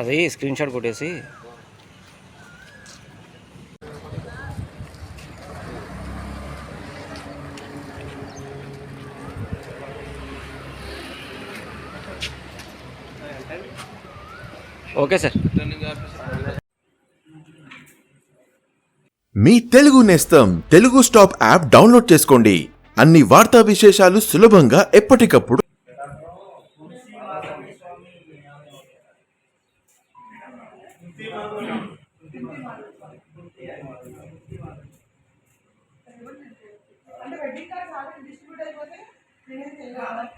అది screen shot కొట్టేసి. Okay sir. మీ తెలుగు నేస్తం తెలుగు స్టాప్ యాప్ డౌన్లోడ్ చేసుకోండి. అన్ని వార్తా విశేషాలు సులభంగా ఎప్పటికప్పుడు అంటే వెడ్డింగ్ కార్డ్స్ ఆల్రెడీ డిస్ట్రిబ్యూట్ అయిపోతే నేనేం తెలియాలి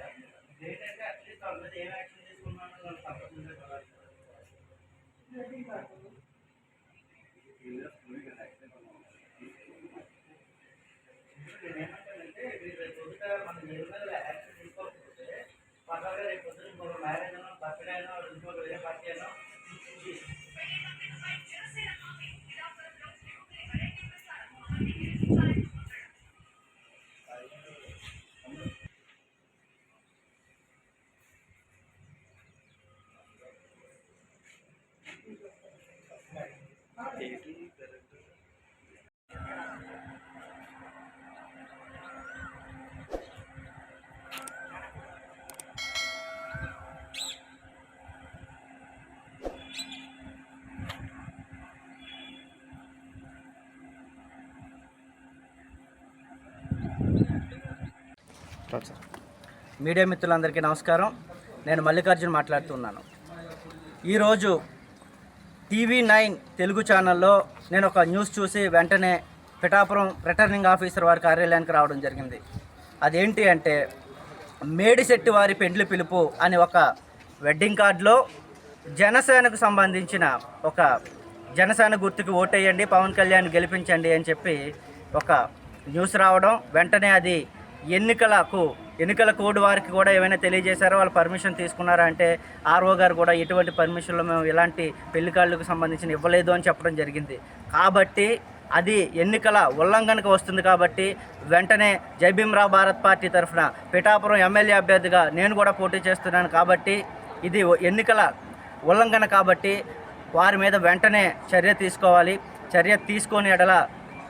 స్టార్ట్ సార్ మీడియా మిత్రులందరికీ నమస్కారం. నేను మల్లికార్జున్ మాట్లాడుతున్నాను. ఈరోజు టీవీ నైన్ తెలుగు ఛానల్లో నేను ఒక న్యూస్ చూసి వెంటనే పిఠాపురం రిటర్నింగ్ ఆఫీసర్ వారి కార్యాలయానికి రావడం జరిగింది. అదేంటి అంటే మేడిశెట్టి వారి పెండ్లి పిలుపు అని ఒక వెడ్డింగ్ కార్డులో జనసేనకు సంబంధించిన ఒక జనసేన గుర్తుకు ఓటేయండి పవన్ కళ్యాణ్ గెలిపించండి అని చెప్పి ఒక న్యూస్ రావడం వెంటనే అది ఎన్నికలకు ఎన్నికల కోడ్ వారికి కూడా ఏమైనా తెలియజేశారో? వాళ్ళు పర్మిషన్ తీసుకున్నారా అంటే ఆర్ఓ గారు కూడా ఎటువంటి పర్మిషన్లు మేము ఎలాంటి పెళ్ళికాళ్ళకు సంబంధించిన ఇవ్వలేదు అని చెప్పడం జరిగింది. కాబట్టి అది ఎన్నికల ఉల్లంఘనకు వస్తుంది కాబట్టి వెంటనే జైభీమ్రావు భారత్ పార్టీ తరఫున పిఠాపురం ఎమ్మెల్యే అభ్యర్థిగా నేను కూడా పోటీ చేస్తున్నాను కాబట్టి ఇది ఎన్నికల ఉల్లంఘన కాబట్టి వారి మీద వెంటనే చర్య తీసుకోవాలి. చర్య తీసుకొని ఎడల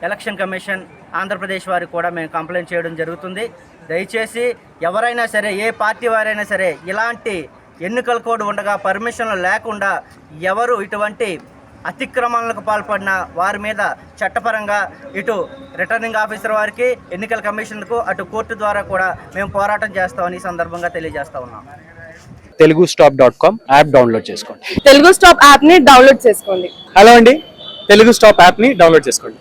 ఎలక్షన్ కమిషన్ ఆంధ్రప్రదేశ్ వారికి కూడా మేము కంప్లైంట్ చేయడం జరుగుతుంది. దయచేసి ఎవరైనా సరే ఏ పార్టీ వారైనా సరే ఇలాంటి ఎన్నికల కోడ్ ఉండగా పర్మిషన్లు లేకుండా ఎవరు ఇటువంటి అతిక్రమణలకు పాల్పడిన వారి మీద చట్టపరంగా ఇటు రిటర్నింగ్ ఆఫీసర్ వారికి ఎన్నికల కమిషన్కు అటు కోర్టు ద్వారా కూడా మేము పోరాటం చేస్తామని ఈ సందర్భంగా తెలియజేస్తా ఉన్నాం. Telugu stop dot com app download చేసుకోండి. తెలుగు స్టాప్ యాప్ని డౌన్లోడ్ చేసుకోండి. హలో అండి తెలుగు స్టాప్ యాప్ని డౌన్లోడ్ చేసుకోండి.